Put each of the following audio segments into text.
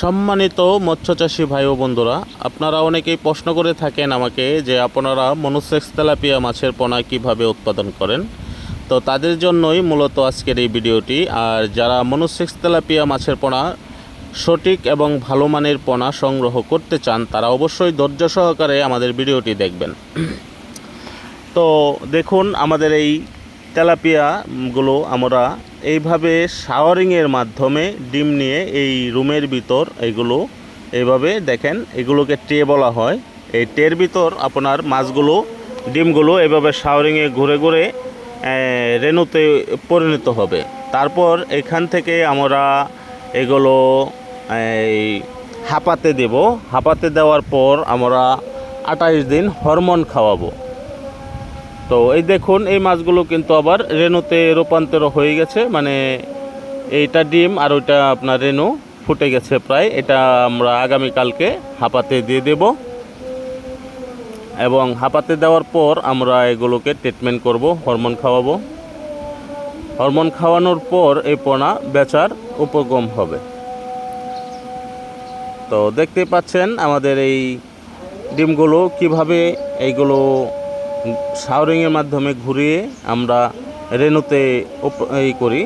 সম্মানিত মৎস্যচাষী ভাই ও বন্ধুরা, আপনারা অনেকেই প্রশ্ন করে থাকেন আমাকে যে আপনারা মনোসেক্স তেলাপিয়া মাছের পোনা কীভাবে উৎপাদন করেন। তো তাদের জন্যই মূলত আজকের এই ভিডিওটি, আর যারা মনোসেক্স তেলাপিয়া মাছের পোনা সঠিক এবং ভালো মানের পোনা সংগ্রহ করতে চান, তারা অবশ্যই ধৈর্য সহকারে আমাদের ভিডিওটি দেখবেন। তো দেখুন, আমাদের এই তেলাপিয়াগুলো আমরা এইভাবে শাওয়ারিংয়ের মাধ্যমে ডিম নিয়ে এই রুমের ভিতর এইগুলো এইভাবে দেখেন, এগুলোকে টে বলা হয়। এই টের ভিতর আপনার মাছগুলো, ডিমগুলো এইভাবে শাওয়ারিংয়ে ঘুরে ঘুরে রেণুতে পরিণত হবে। তারপর এখান থেকে আমরা এগুলো এই হাঁপাতে দেব। হাঁপাতে দেওয়ার পর আমরা আঠাইশ দিন হরমোন খাওয়াবো। তো এই দেখুন, এই মাছগুলো কিন্তু আবার রেনুতে রূপান্তর হয়ে গেছে। মানে এইটা ডিম আর ওইটা আপনার রেনু ফুটে গেছে প্রায়। এটা আমরা আগামীকালকে হাঁপাতে দিয়ে দেব। এবং হাঁপাতে দেওয়ার পর আমরা এগুলোকে ট্রিটমেন্ট করব হরমোন খাওয়াবো। হরমোন খাওয়ানোর পর এই পোনা বেচার উপগম হবে। তো দেখতে পাচ্ছেন আমাদের এই ডিমগুলো কীভাবে এইগুলো শাওরিংয়ের মাধ্যমে ঘুরিয়ে আমরা রেনুতে এই করি।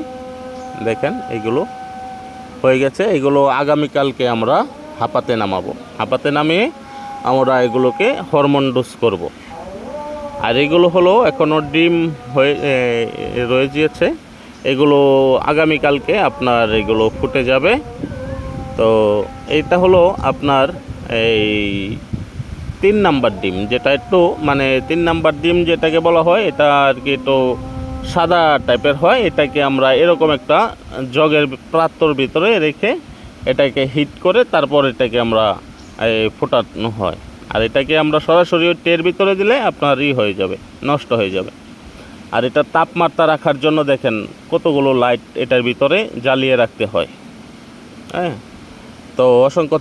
দেখেন এগুলো হয়ে গেছে। এগুলো আগামীকালকে আমরা হাঁপাতে নামাবো। হাঁপাতে নামিয়ে আমরা এগুলোকে হরমোন ডোজ করব। আর এগুলো হলো এখনও ডিম হয়ে রয়ে গিয়েছে। এগুলো আগামীকালকে আপনার এগুলো ফুটে যাবে। তো এইটা হলো আপনার এই তিন নাম্বার ডিম, যেটা একটু মানে তিন নাম্বার ডিম যেটাকে বলা হয়, এটা আর কি একটু সাদা টাইপের হয়, এটাকে আমরা এরকম একটা জগের প্রাত্তর ভিতরে রেখে এটাকে হিট করে তারপর এটাকে আমরা ফোটানো হয়। আর এটাকে আমরা সরাসরি ওই টের ভিতরে দিলে আপনার ই হয়ে যাবে, নষ্ট হয়ে যাবে। আর এটা তাপমাত্রা রাখার জন্য দেখেন কতগুলো লাইট এটার ভিতরে জ্বালিয়ে রাখতে হয়। হ্যাঁ? তো অসংখ্য